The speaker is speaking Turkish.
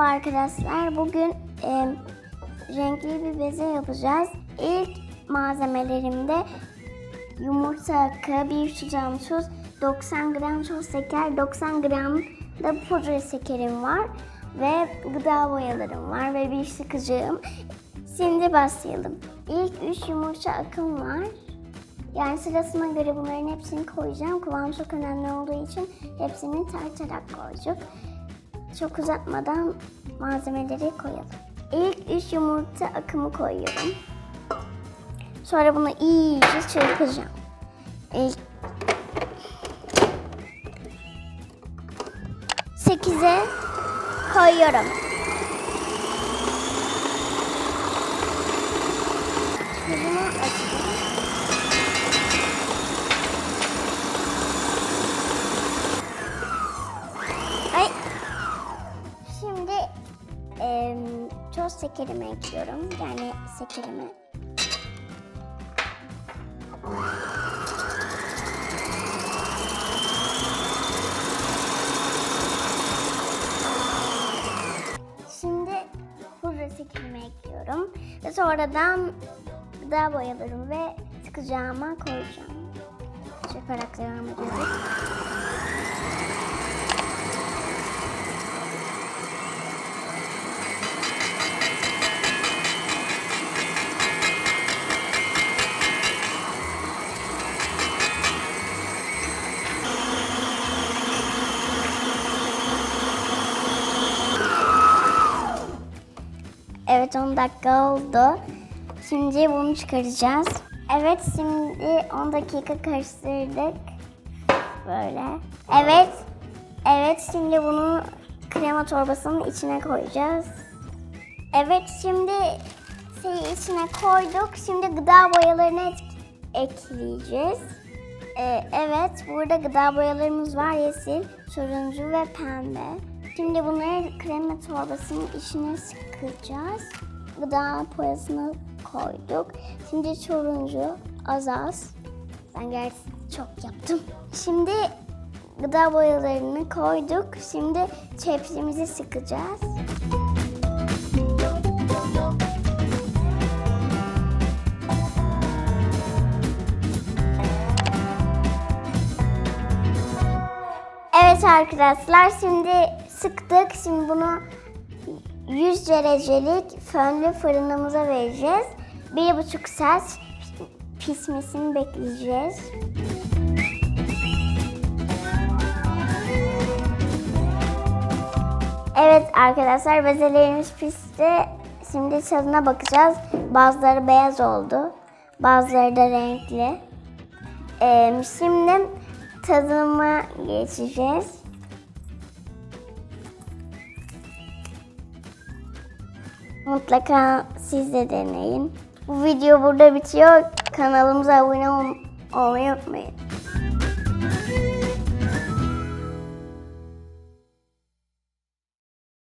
arkadaşlar. Bugün e, renkli bir beze yapacağız. İlk malzemelerimde yumurta akı, bir tutam tuz, 90 gram toz şeker, 90 gram da pudra şekerim var. Ve gıda boyalarım var ve bir sıkıcığım. Şimdi başlayalım. İlk 3 yumurta akım var. Yani sırasına göre bunların hepsini koyacağım. Kıvam çok önemli olduğu için hepsini tartarak koyacak. Çok uzatmadan malzemeleri koyalım. İlk 3 yumurta akımı koyuyorum. Sonra bunu iyice çırpacağım. İlk 8'e koyuyorum. Bunu açacağım. Toz şekerimi ekliyorum. Yani şekerimi. Şimdi pudra şekerimi ekliyorum. Ve sonradan gıda boyalarımı ve sıkacağıma koyacağım. Çırparak devam ediyoruz. Evet 10 dakika oldu. Şimdi bunu çıkaracağız. Evet şimdi 10 dakika karıştırdık. Böyle. Evet. Evet şimdi bunu krema torbasının içine koyacağız. Evet şimdi şeyi içine koyduk. Şimdi gıda boyalarını ek- ekleyeceğiz. Ee, evet burada gıda boyalarımız var yeşil, turuncu ve pembe. Şimdi bunları krema torbasının içine sıkacağız. Gıda boyasını koyduk. Şimdi turuncu az az. Ben gerçi çok yaptım. Şimdi gıda boyalarını koyduk. Şimdi tepsimizi sıkacağız. Evet arkadaşlar şimdi sıktık. Şimdi bunu 100 derecelik fönlü fırınımıza. Bir buçuk saat pişmesini bekleyeceğiz. Evet arkadaşlar bezelerimiz pişti. Şimdi tadına bakacağız. Bazıları beyaz oldu. Bazıları da renkli. Ee, şimdi tadıma geçeceğiz. Mutlaka siz de deneyin. Bu video burada bitiyor. Kanalımıza abone ol- olmayı unutmayın.